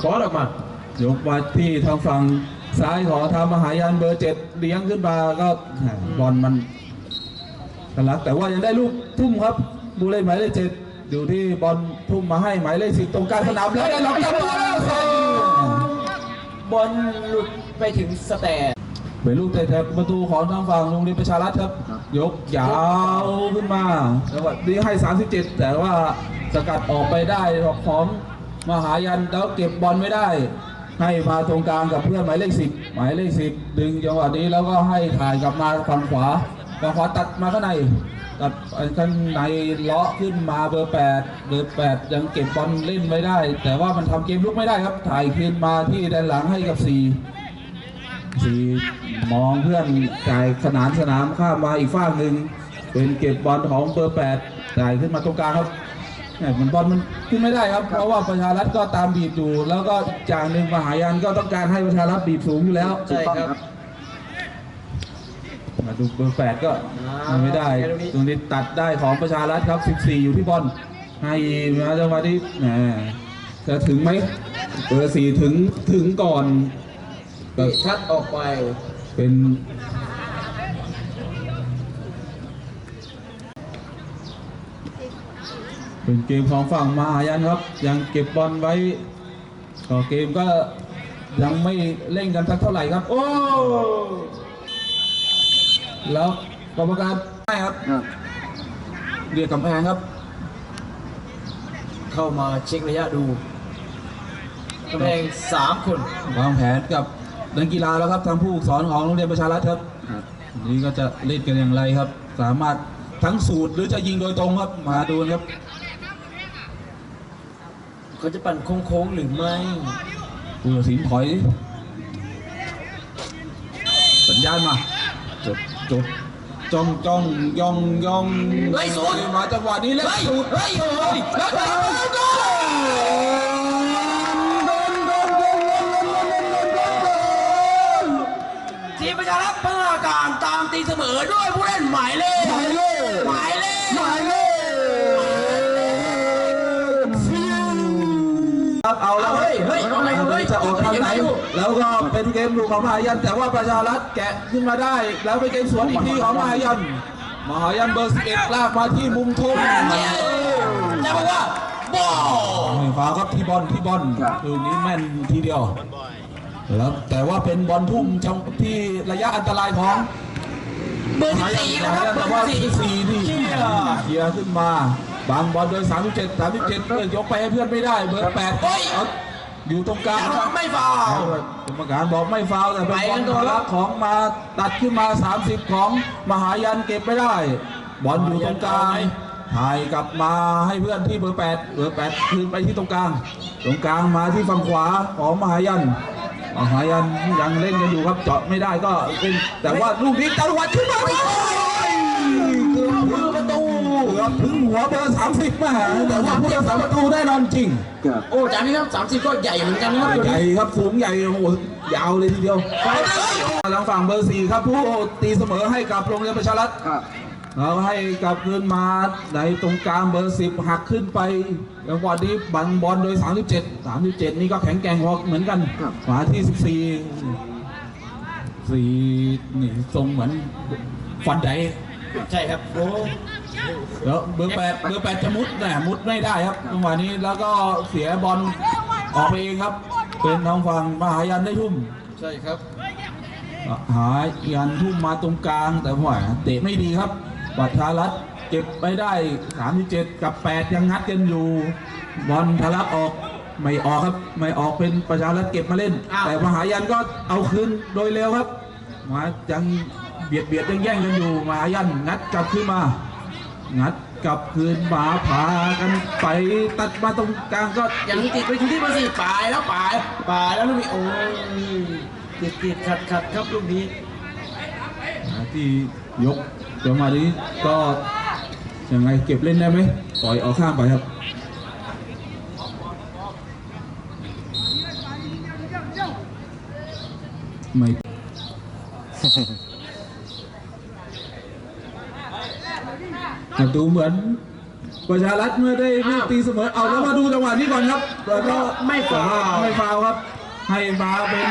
ขอออกมายกมาที่ทางฝั่งซ้ายของทางมหายันเบอร์เจ็ดเลี้ยงขึ้นมาก็บอลมันทะลักแต่ว่ายังได้ลูกทุ่มครับบูเล่นหมายเลขเจ็ดอยู่ที่บอลทุ่มมาให้หมายเลขสิบตรงกลางสนามแล้วได้รับตัวแล้วใส่บอลหลุดไปถึงสแตนเป็นลูกเตะประตูของทางฝั่งโรงเรียนประชารัฐครับ ยกยาวขึ้นมาแล้วดีให้ 37 แต่ว่าสกัดออกไปได้ของ มหายันแล้วเก็บบอลไม่ได้ ให้มาตรงกลางกับเพื่อนหมายเลขสิบหมายเลขสิบดึงจังหวะนี้แล้วก็ให้ถ่ายกลับมาฝั่งขวาฝั่งขวาตัดมาข้างในตัดข้างในเลาะขึ้นมาเบอร์แปดเบอร์แปดยังเก็บบอลเล่นไม่ได้ แต่ว่ามันทำเกมลุกไม่ได้ครับ ถ่ายคืนมาที่ด้านหลังให้กับสี่สีมองเพื่อนจ่ายขนานสนามข้ามมาอีกฝั่งหนึ่งเป็นเก็บบอลของเบอร์แปดจ่ายขึ้นมาตรงกลางครับ แหม่มันบอลมันขึ้นไม่ได้ครับ เพราะว่าประชารัฐก็ตามบีบอยู่ แล้วก็จากหนึ่งมหายันก็ต้องการให้ประชารัฐบีบสูงอยู่แล้วใช่ครับ มาดูเบอร์แปดก็ไม่ได้ ตรงนี้ตัดได้ของประชารัฐครับ 14 อยู่ที่บอลให้มาจังหวะที่แหมจะถึงไหมเบอร์สี่ถึงถึงก่อนก็ชัดออกไป เป็น เป็นเกมของฝั่งมหายันครับ ยังเก็บบอลไว้ก็เกมก็ยังไม่เล่นกันสักเท่าไหร่ครับ โอ้แล้วกรรมการไม่ครับเรียกกำแพงครับ เข้ามาเช็คระยะดูกำแพงสามคนวางแผนกับนักกีฬาแล้วครับทางผู้สอนของโรงเรียนประชารัฐครับนี่ก็จะเล่นกันอย่างไรครับ สามารถทั้งสูตรหรือจะยิงโดยตรงครับมาดูครับ เขาจะปั่นโค้งๆหรือไม่คุณสินถอย สัญญาณมาจบจบจ้องจ้องย่องย่องไล่สูดมาจังหวะนี้แล้วสูดไล่โอ้ยแล้วโดนโดนโดนทีมประชารัฐพัฒนาการตามตีเสมอด้วยผู้เล่นหมายเลขหมายเลขหมายเลขหมายเลข เอาแล้วเฮ้ยเฮ้ยเอาไงเฮ้ยจะออกทางไหนแล้วก็เป็นเกมลูกของมหายัน แต่ว่าประชารัฐแกะขึ้นมาได้ แล้วเป็นเกมสวนอีกทีของมหายันมหายันเบอร์11ลากมาที่มุมทุ่มจะบอกว่าบอลไม่าครับที่บอลที่บอลลูกนี้แม่นทีเดียวแล้วแต่ว่าเป็นบอลทุ่มจังที่ระยะอันตรายของเบอร์สี่นะครับเบแต่อร์ว่าสิบที่สี่สี่นี่เชี่ยเคลียร์ขึ้นมา บางบอลโดย 37 37เพื่อยกไปให้เพื่อนไม่ได้เบอร์8เอาอยู่ตรงกลางครับไม่ฟาวกรรมการบอกไม่ฟาวล์แต่เป็นไปบกัอลนตัวรับของมาตัดขึ้นมา 30 ของมหายันเก็บไม่ได้ บอลอยู่ตรงกลางถ่ายกลับมาให้เพื่อนที่เบอร์8เบอร์8คืนไปที่ตรงกลาง ตรงกลางมาที่ฝั่งขวาของมหายันมหายันยังเล่นกันอยู่ครับเจาะไม่ได้ก็เป็นแต่ว่าลูกนี้ตะวัดขึ้นมาโอ้ยเกือบถึงประตู เกือบถึงหัวเบอร์30มาแต่ว่าผู้รักษาประตูแน่นอนจริงโอ้จานนี้ครับสามสิบก็ใหญ่เหมือนกันนะครับใหญ่ครับสูงใหญ่โอ้โหยาวเลยทีเดียวทางฝั่งเบอร์สี่ครับ ผู้ตีเสมอให้กับโรงเรียนประชารัฐเราให้กลับคืนมาในตรงกลางเบอร์สิบหักขึ้นไปแล้ววันนี้บังบอลโดย 37 37 นี่ก็แข็งแกร่งพอเหมือนกันขวาที่ 14สี่นี่ทรงเหมือนฟันไดใช่ครับโอ้ แล้วเบอร์แปดเบอร์แปดจะมุดนะมุดไม่ได้ครับจังหวะนี้แล้วก็เสียบอลออกไปเองครับ เป็นทางฝั่งมหายันได้ทุ่ม ใช่ครับหายันทุ่มมาตรงกลางแต่ว่าเตะไม่ดีครับปัทารัตน์เก็บไปได้ 37 กับ 8 ยังงัดกันอยู่ บอลทะลักออกไม่ออกครับ ไม่ออกเป็นประชารัฐเก็บมาเล่นอ้าวแต่มหายันก็เอาคืนโดยเร็วครับ มายังเบียดเบียดยังแย่งกันอยู่มหายันงัดกลับขึ้นมา งัดกลับคืนมาพากันไปตัดมาตรงกลางก็ยังติดไปที่ที่เบอร์สี่ปลายแล้วปลายปลายแล้วลูกนี้โอ้ยติดติดขัดขัดครับลูกนี้ที่ยกจังหวะนี้ก็ยังไงเก็บเล่นได้ไหมปล่อยออกข้ามไปครับไม่ แต่ ดูเหมือนประชารัฐเมื่อได้ลูกตีเสมอเอาแล้วมาดูจังหวะนี้ก่อนครับ แล้วก็ไม่ฟาวล์ไม่ฟาวล์ครับ ให้มาเป็น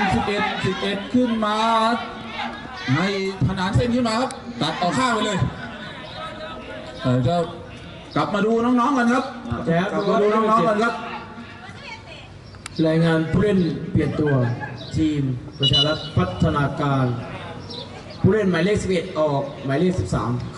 11 11 ขึ้นมา ให้ขนานเส้นขึ้นมาครับ ตัดออกข้างไปเลยเออจะกลับมาดูน้องๆกันครับแจ๊บกลับมาดูน้องๆกันครับ รายงานผู้เล่นเปลี่ยนตัวทีมประชารัฐพัฒนาการ ผู้เล่นหมายเลข 11 ออกหมายเลข 13